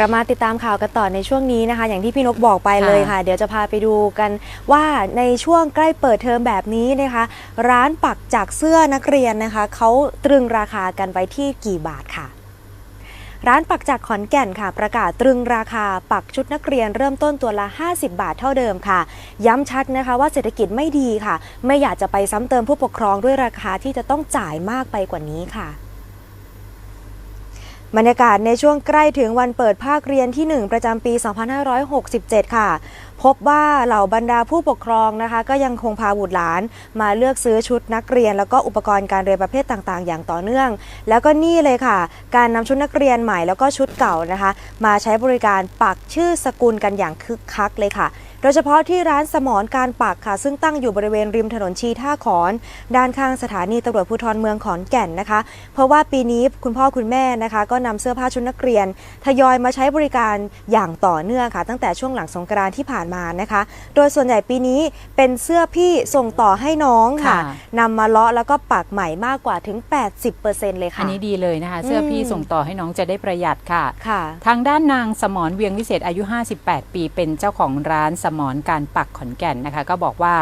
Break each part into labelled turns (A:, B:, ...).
A: เรามาติดตามข่าวกันต่อในช่วงนี้นะคะ อย่างที่พี่นกบอกไปเลยค่ะ เดี๋ยวจะพาไปดูกันว่าในช่วงใกล้เปิดเทอมแบบนี้นะคะ ร้านปักจากเสื้อนักเรียนนะคะเขาตรึงราคากันไว้ที่กี่บาทค่ะร้านปักจากขอนแก่นค่ะ ประกาศตรึงราคาปักชุดนักเรียนเริ่มต้นตัวละ 50 บาทเท่าเดิมค่ะ ย้ำชัดนะคะว่าเศรษฐกิจไม่ดีค่ะ ไม่อยากจะไปซ้ำเติมผู้ปกครองด้วยราคาที่จะต้องจ่ายมากไปกว่านี้ค่ะ บรรยากาศในช่วงใกล้ถึงวันเปิดภาคเรียนที่ 1 ประจำปี 2567 ค่ะ พบว่าเหล่าบรรดาผู้ปกครองนะคะ ก็ยังคงพาบุตรหลาน มาเลือกซื้อชุดนักเรียน แล้วก็อุปกรณ์การเรียนประเภทต่างๆ อย่างต่อเนื่อง แล้วก็นี่เลยค่ะ การนำชุดนักเรียนใหม่แล้วก็ชุดเก่านะคะ มาใช้บริการปักชื่อสกุลกันอย่างคึกคักเลยค่ะโดยเฉพาะที่ร้านสมรการปักค่ะ ซึ่งตั้งอยู่บริเวณริมถนนชีท่าขอน ด้านข้างสถานีตำรวจภูธรเมืองขอนแก่นนะคะ เพราะว่าปีนี้คุณพ่อคุณแม่นะคะ ก็นำเสื้อผ้าชุดนักเรียน ทยอยมาใช้บริการอย่างต่อเนื่องค่ะ ตั้งแต่ช่วงหลังสงกรานต์ที่ผ่านมานะคะ โดยส่วนใหญ่ปีนี้เป็นเสื้อพี่ส่งต่อให้น้องค่ะ
B: ค่ะ
A: นำมาเลาะแล้วก็ปักใหม่มากกว่าถึง 80%เลย
B: อั
A: ค่ะ
B: นนี้ดีเลยนะคะ เสื้อพี่
A: อืม
B: ส่งต่อให้น้องจะได้ประหยัดค่ะ
A: ค่ะ
B: ทางด้านนางสมรเวียงวิเศษอายุ 58 ปีเป็นเจ้าของร้านสมรการปักขอนแก่นนะคะ ก็บอกว่า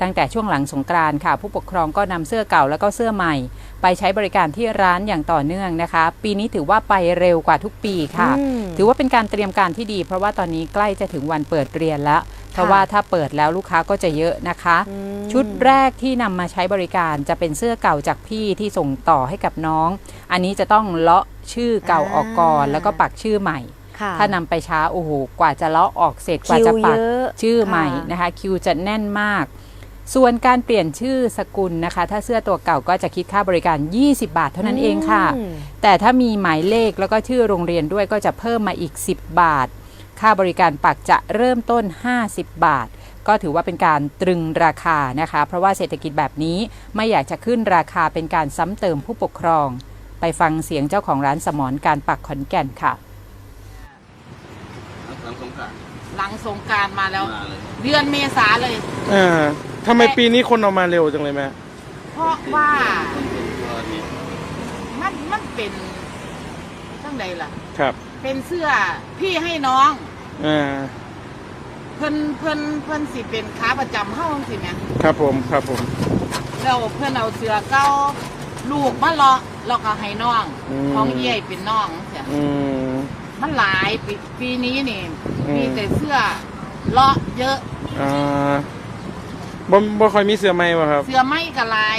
B: ตั้งแต่ช่วงหลังสงกรานต์ค่ะ ผู้ปกครองก็นำเสื้อเก่าแล้วก็เสื้อใหม่ ไปใช้บริการที่ร้านอย่างต่อเนื่องนะคะ ปีนี้ถือว่าไปเร็วกว่าทุกปีค่ะ
A: อืม
B: ถือว่าเป็นการเตรียมการที่ดี เพราะว่าตอนนี้ใกล้จะถึงวันเปิดเรียนแล้วเพราะว่าถ้าเปิดแล้วลูกค้าก็จะเยอะนะคะ
A: อืม
B: ชุดแรกที่นำมาใช้บริการจะเป็นเสื้อเก่าจากพี่ที่ส่งต่อให้กับน้อง อันนี้จะต้องเลาะชื่อเก่าออกก่อน
A: อ่า
B: แล้วก็ปักชื่อใหม่
A: ค่ะ
B: ถ้านำไปช้าโอ้โหกว่าจะเลาะออกเสร็จกว่า
A: คิว
B: จะปัก
A: เยอะ
B: ชื่อใหม่
A: ค่ะ
B: นะคะ คิวจะแน่นมาก ส่วนการเปลี่ยนชื่อสกุลนะคะ ถ้าเสื้อตัวเก่าก็จะคิดค่าบริการ 20 บาทเท่านั้นเองค่ะ
A: อืม
B: แต่ถ้ามีหมายเลขแล้วก็ชื่อโรงเรียนด้วยก็จะเพิ่มมาอีก 10 บาท ค่าบริการปักจะเริ่มต้น 50 บาท ก็ถือว่าเป็นการตรึงราคานะคะ เพราะว่าเศรษฐกิจแบบนี้ไม่อยากจะขึ้นราคาเป็นการซ้ำเติมผู้ปกครอง ไปฟังเสียงเจ้าของร้านสมรการปักขอนแก่นค่ะ
C: หลังสงกรานต์
D: หลังสงกรารมาแล้ว
C: มาเลย
D: เดือนเมษาเลย
E: อ่าทำไมปีนี้คนเอามาเร็วจังเลยแม่
D: เพราะว่า
C: คนเป็นตัวนี้
D: มันมันเป็นทั้งใดล่ะ
E: ครับ
D: เป็นเสื้อพี่ให้น้อง
E: อ่า
D: เพิ่นเพิ่นเพิ่นสิเป็นขาประจำเฮาสิแม่น
E: ครับผมครับผม
D: แล้วเพิ่นเอาเสื้อเก่าลูกมาเลาะแล้วก็ให้น้อง
E: อืม
D: ของเย่ยเป็นน้องเสีย
E: อืม
D: มันหลายปีปีนี้นี่
E: อืม
D: มีแต่เสื้อเลาะเยอะ
E: อ่าบ่บ่ค่อยมีเสื้อไหมวะครับ
D: เสื้อไม่ก็หลาย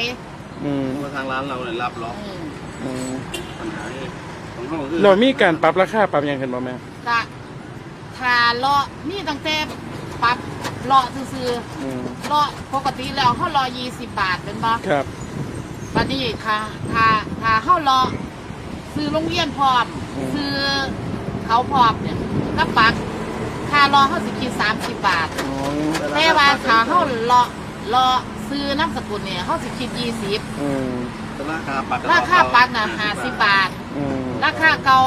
E: อืม
C: เพราะว่าทางร้านเราเนี่ยรับล็อก
D: อืม
E: อืม
C: ปัญหาที่ของเขาคือ
E: เรามีการปรับราคาปรับหยังขึ้นบ่แม่
D: กะทาเลาะนี่ตั้งแต่ปรับเลาะซื่อๆ
E: อืม
D: รอปกติแล้วเขารอยี่สิบบาทเป็นบ่
E: ครับ
D: บัดนี้ค่ะถ้าถ้าเขารอซื้อโรงเรียนพร้อมซื้อเขาพร้อมเนี่ยก็ปักค่ารอเขาสิคิดสามสิบบาท
E: อ๋อ
D: แต่ว่าถ้าเขารอรอซื้อน้ำสกุลเนี่ยเขาสิคิดยี่สิบ
E: อืม
C: แต่ราคาปัก
D: ราคาปักน่ะห้าสิบบาท
E: อืม
D: ราคาเก่า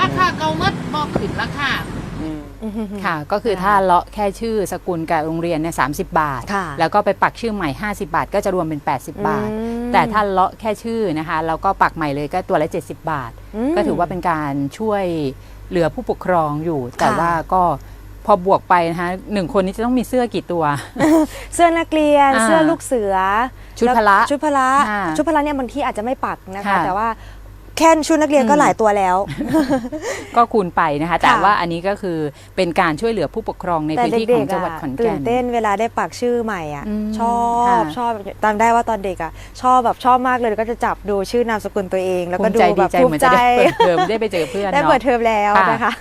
D: ราคาเก่าเมื่อบ่ขึ้นราคา
E: อืม
B: ค่ะ ก็คือถ้าเลาะแค่ชื่อสกุลกับโรงเรียนเนี่ยสาบาท
A: ค่ะ
B: แล้วก็ไปปักชื่อใหม่ 50 บาท ก็จะรวมเป็น 80 บาท
A: อืม
B: แต่ถ้าเลาะแค่ชื่อนะคะ แล้วก็ปักใหม่เลยก็ตัวละ 70 บาท
A: ม
B: ก็ถือว่าเป็นการช่วยเหลือผู้ปกครองอยู่ แต่
A: ค่ะ
B: ว่าก็พอบวกไปนะคะหนึ่งคนนี้จะต้องมีเสื้อกี่ตัว
A: เสื้อนักเรียน
B: อ่า
A: เสื้อลูกเสือ
B: ชุดพละ
A: ชุดพละ
B: ค่ะ
A: ชุดพละเนี่ยบางที่อาจจะไม่ปักนะคะ
B: ค่ะ
A: แต่ว่า แค่ชุดนักเรียนก็
B: อืม
A: หลายตัวแล้ว
B: ก็คูณไปนะคะ แต่
A: ค่ะ
B: ว่าอันนี้ก็คือเป็นการช่วยเหลือผู้ปกครองใน
A: แต่
B: พื้นที่
A: เด็
B: ของ
A: กๆ
B: จังหวัด
A: อะ
B: ขอน
A: ตื่
B: แก่
A: น
B: น
A: เต้นเวลาได้ปักชื่อใหม่อะ
B: อืม
A: ชอบ
B: ค่ะ
A: ชอบจำได้ว่าตอนเด็กอะชอบแบบชอบมากเลยแล้วก็จะจับดูชื่อนามสกุลตัวเอง แล้ว
B: ภู
A: ก็
B: มิ
A: ดู
B: ใจ
A: แบ
B: ดี
A: บ
B: ใจ
A: ภู
B: เหมือ
A: มิ
B: นจะ
A: ใจ
B: ได้เปิดเทอมได้ไปเจอเพื่อน
A: ได้
B: เนาะ
A: เปิดเทอมแล้ว
B: ค่ะ
A: นะคะ